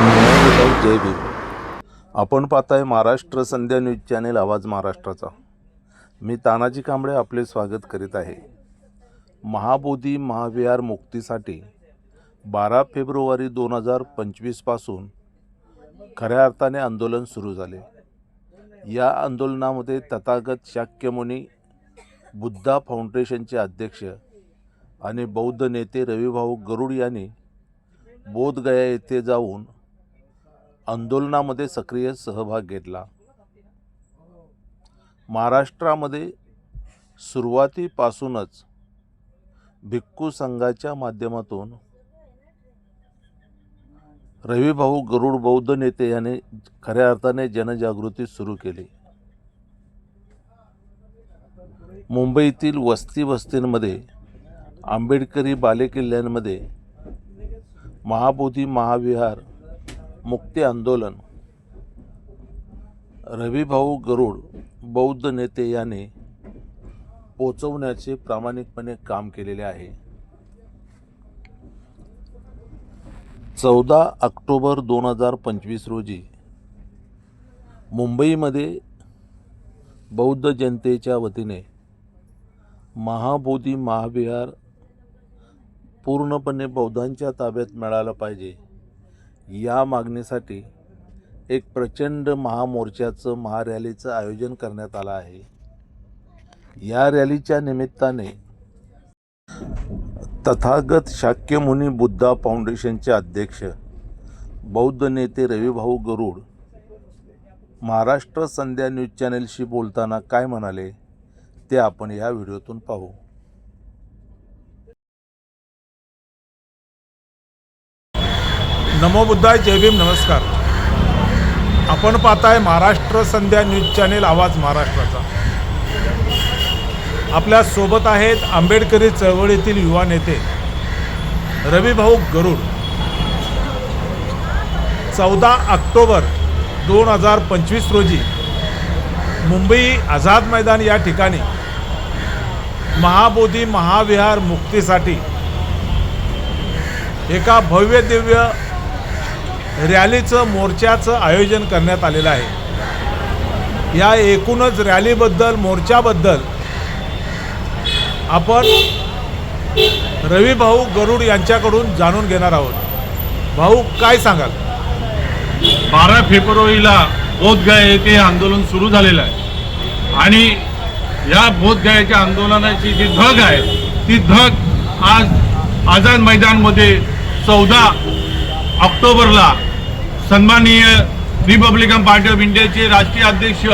नमस्कार जय भीम. आपण पाहताय महाराष्ट्र संध्या न्यूज चॅनेल आवाज महाराष्ट्राचा. मी तानाजी कांबळे आपले स्वागत करीत आहे. महाबोधी महाविहार मुक्तीसाठी बारा फेब्रुवारी दोन हजार पंचवीसपासून खऱ्या अर्थाने आंदोलन सुरू झाले. या आंदोलनामध्ये तथागत शाक्यमुनी बुद्धा फाउंडेशनचे अध्यक्ष आणि बौद्ध नेते रविभाऊ गरुड यांनी बोधगया येथे जाऊन आंदोलनामध्ये सक्रिय सहभाग घेतला. महाराष्ट्रामध्ये सुरुवातीपासूनच भिक्खू संघाच्या माध्यमातून रविभाऊ गरुड बौद्ध नेते याने खऱ्या अर्थाने जनजागृती सुरू केली. मुंबईतील वस्ती वस्तींमध्ये आंबेडकरी बालेकिल्ल्यांमध्ये महाबोधी महाविहार मुक्ती आंदोलन. रविभाऊ गरुड बौद्ध नेते याने पोचवण्याचे प्रामाणिकपणे काम केलेले आहे. चौदा ऑक्टोबर दोन हजार पंचवीस रोजी मुंबईमध्ये बौद्ध जनतेच्या वतीने महाबोधी महाविहार पूर्णपणे बौद्धांच्या ताब्यात मिळालं पाहिजे. या मागणीसाठी एक प्रचंड महामोर्चाचं महारॅलीचं आयोजन करण्यात आलं आहे. या रॅलीच्या निमित्ताने तथागत शाक्यमुनी बुद्धा फाउंडेशनचे अध्यक्ष बौद्ध नेते रविभाऊ गरुड महाराष्ट्र संध्या न्यूज चॅनेलशी बोलताना काय म्हणाले ते आपण या व्हिडिओतून पाहू. नमो बुद्धाय जय भीम नमस्कार. आपण पाहताय महाराष्ट्र संध्या न्यूज चॅनेल आवाज महाराष्ट्राचा. आपल्यासोबत आहेत आंबेडकरी चळवळीतील युवा नेते रविभाऊ गरुड. चौदा ऑक्टोबर दोन हजार पंचवीस रोजी मुंबई आझाद मैदान या ठिकाणी महाबोधी महाविहार मुक्तीसाठी एका भव्य दिव्य रॅलीचं मोर्चाचं आयोजन करण्यात आलेलं आहे. या एकूणच रॅलीबद्दल मोर्चाबद्दल आपण रविभाऊ गरुड यांच्याकडून जाणून घेणार आहोत. भाऊ काय सांगाल? बारा फेब्रुवारीला बोधगया येथे हे आंदोलन सुरू झालेलं आहे. आणि या बोधगयाच्या आंदोलनाची जी धग आहे ती धग आज आझाद मैदानमध्ये चौदा ऑक्टोबरला सन्माननीय रिपब्लिकन पार्टी ऑफ इंडियाचे राष्ट्रीय अध्यक्ष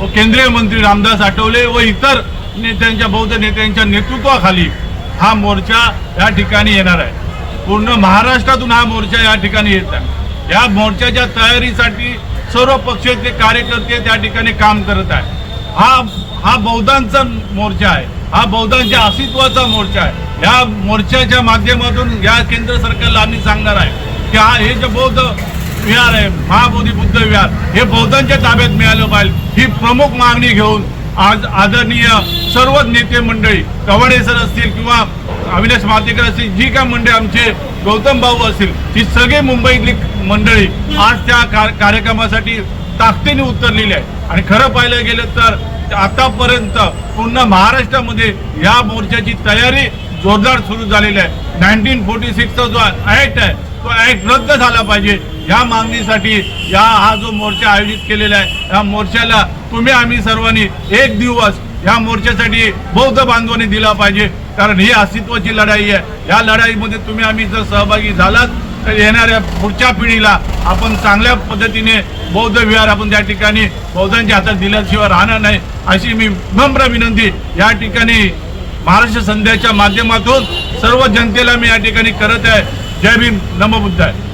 व केंद्रीय मंत्री रामदास आठवले व इतर नेत्यांच्या बौद्ध नेत्यांच्या नेतृत्वाखाली हा मोर्चा या ठिकाणी येणार आहे. पूर्ण महाराष्ट्रातून हा मोर्चा या ठिकाणी येत आहे. या मोर्चाच्या तयारीसाठी सर्व पक्षाचे कार्यकर्ते त्या ठिकाणी काम करत आहे हा हा बौद्धांचा मोर्चा आहे. हा बौद्धांच्या अस्तित्वाचा मोर्चा आहे. या मोर्चाच्या माध्यमातून या केंद्र सरकारला आम्ही सांगणार आहे की हा हे जे बौद्ध विहार आहे महाबोधी बुद्ध विहार. हे बौद्धांच्या ताब्यात मिळालं पाहिजे. ही प्रमुख मागणी घेऊन आज आदरणीय सर्व नेते मंडळी कवाडे सर असतील किंवा अविनाश मातेकर असतील जी काय मंडळी आमचे गौतम भाऊ असतील ही सगळी मुंबईतली मंडळी आज त्या कार्यक्रमासाठी ताकदीने उतरलेली आहे आणि खरं पाहायला गेलं तर आतापर्यंत पूर्ण महाराष्ट्रामध्ये या मोर्चाची तयारी जोरदार सुरू झालेली आहे. नाईन्टीन फोर्टी सिक्सचा जो ऍक्ट आहे तो ऍक्ट रद्द झाला पाहिजे. या मागणीसाठी या हा जो मोर्चा आयोजित केलेला आहे या मोर्चाला तुम्ही आम्ही सर्वांनी एक दिवस या मोर्चासाठी बौद्ध बांधवांनी दिला पाहिजे. कारण ही अस्तित्वाची लढाई आहे. या लढाईमध्ये तुम्ही आम्ही जर सहभागी झालात तर येणाऱ्या पुढच्या पिढीला आपण चांगल्या पद्धतीने बौद्ध विहार आपण त्या ठिकाणी बौद्धांच्या हातात दिल्याशिवाय राहणार नाही अशी मी नम्र विनंती या ठिकाणी महाराष्ट्र संध्याच्या माध्यमातून सर्व जनतेला मी या ठिकाणी करत आहे. जय भीम. नमबुद्ध आहे